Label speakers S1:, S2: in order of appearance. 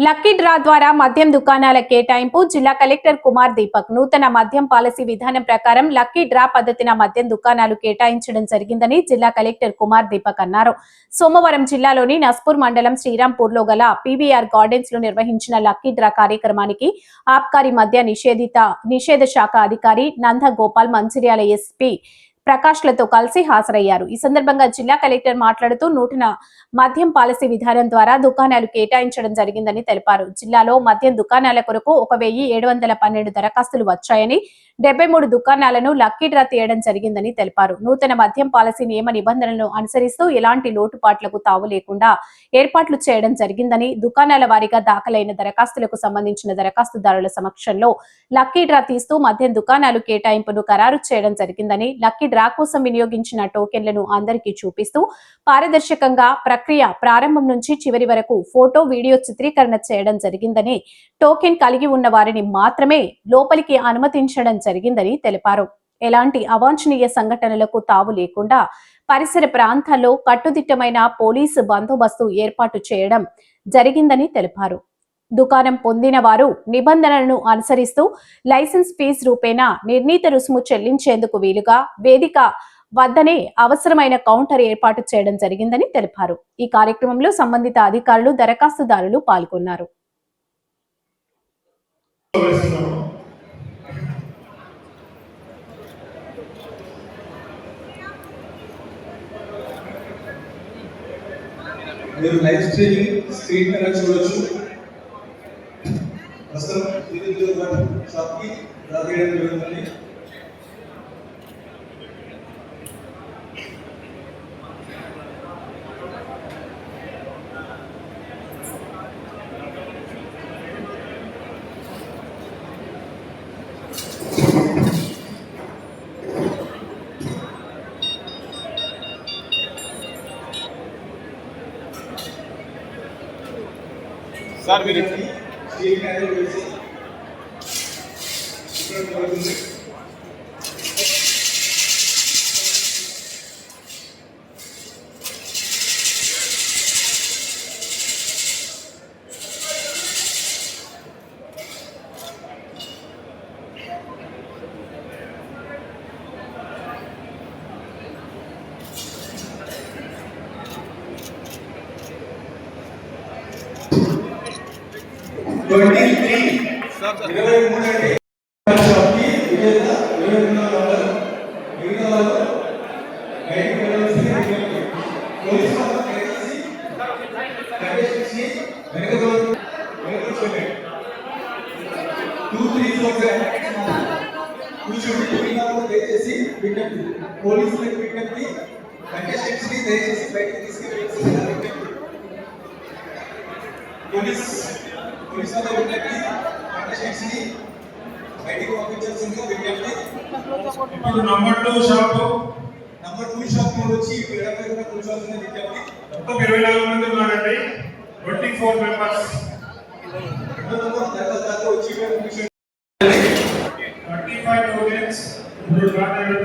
S1: Lucky draw ద్వారా మద్యం దుకాణాల కేటాయింపు జిల్లా కలెక్టర్ కుమార్ దీపక్. నూతన మద్యం పాలసీ విధానం ప్రకారం లక్కీ డ్రా పద్ధతిన మద్యం దుకాణాలు కేటాయించడం జరిగిందని జిల్లా కలెక్టర్ కుమార్ దీపక్ అన్నారు. సోమవారం జిల్లాలోని నస్పూర్ మండలం శ్రీరాంపూర్లో గల పీవీఆర్ గార్డెన్స్లో నిర్వహించిన లక్కీ డ్రా కార్యక్రమానికి ఆబ్కారీ మద్య నిషేధిత నిషేధ శాఖ అధికారి నంద గోపాల్ మంచిర్యాల ఎస్పీ ప్రకాష్లతో కలిసి హాజరయ్యారు. ఈ సందర్భంగా జిల్లా కలెక్టర్ మాట్లాడుతూ నూతన మద్యం పాలసీ విధానం ద్వారా దుకాణాలు కేటాయించడం జరిగిందని తెలిపారు. జిల్లాలో మద్యం దుకాణాల కొరకు ఒక వెయ్యి ఏడు వందల పన్నెండు దరఖాస్తులు వచ్చాయని డెబ్బై మూడు దుకాణాలను లక్కీ డ్రా తీయడం జరిగిందని తెలిపారు. నూతన మద్యం పాలసీ నియమ నిబంధనలను అనుసరిస్తూ ఎలాంటి లోటుపాట్లకు తావు లేకుండా ఏర్పాట్లు చేయడం జరిగిందని దుకాణాల వారీగా దాఖలైన దరఖాస్తులకు సంబంధించిన దరఖాస్తుదారుల సమక్షంలో లక్కీ డ్రా తీస్తూ మద్యం దుకాణాలు కేటాయింపును ఖరారు చేయడం జరిగిందని లక్కీ డ్రా కోసం వినియోగించిన టోకెన్లను అందరికీ చూపిస్తూ పారదర్శకంగా ప్రక్రియ ప్రారంభం నుంచి చివరి వరకు ఫోటో వీడియో చిత్రీకరణ చేయడం జరిగిందని టోకెన్ కలిగి ఉన్న వారిని మాత్రమే లోపలికి అనుమతించడం జరిగిందని తెలిపారు. ఎలాంటి అవాంఛనీయ సంఘటనలకు తావు లేకుండా పరిసర ప్రాంతాల్లో కట్టుదిట్టమైన పోలీసు బందోబస్తు ఏర్పాటు చేయడం జరిగిందని తెలిపారు. దుకాణం పొందిన వారు నిబంధనలను అనుసరిస్తూ లైసెన్స్ ఫీజు రూపేణా నిర్ణీత రుసుము చెల్లించేందుకు వీలుగా వేదిక వద్దనే అవసరమైన కౌంటర్ ఏర్పాటు చేయడం జరిగిందని తెలిపారు. ఈ కార్యక్రమంలో సంబంధిత అధికారులు దరఖాస్తుదారులు పాల్గొన్నారు.
S2: మీరు లైవ్ స్ట్రీమింగ్ స్క్రీన్ పైన చూడొచ్చు. షాప్కి డ్రా చేయడం జరుగుతుంది
S3: సార్ మీరు
S2: స్క్రీన్ పైన వేసి ఇక్కడ జరుగుతుంది ట్వంటీ త్రీ
S3: సార్ సార్
S2: ఇరవై మూడు అండి షాప్కి విజేత ఇరవై మూడు వాళ్ళు మిగతా వాళ్ళు బయటికి వెళ్ళవలసింది విజ్ఞప్తి. పోలీసు వాళ్ళు దయచేసి వెనక కూర్చోండి టూ త్రీ ఫోర్ కూర్చోండి దయచేసి విజ్ఞప్తి పోలీసులకు విజ్ఞప్తి కంటెస్టెంట్స్ని దయచేసి బయటికి విజ్ఞప్తి పోలీస్ పోలీస్ వాళ్ళ విజ్ఞప్తి కంటెస్టెంట్స్ని బయటికి పంపించాల్సిందిగా విజ్ఞప్తి
S4: ఇప్పుడు number two shop
S2: number two shop వచ్చి వైపున కూర్చోవాల్సిన విజ్ఞప్తి
S4: మొత్తం ఇరవై నాలుగు మంది ఉన్నారండి. ట్వంటీ ఫోర్ మెంబర్స్
S2: రెండో నంబర్ తర్వాత వచ్చి ఇక్కడ కూర్చోండి
S4: థర్టీ ఫైవ్ టోకెన్స్ ఇప్పుడు డ్రా చేయడం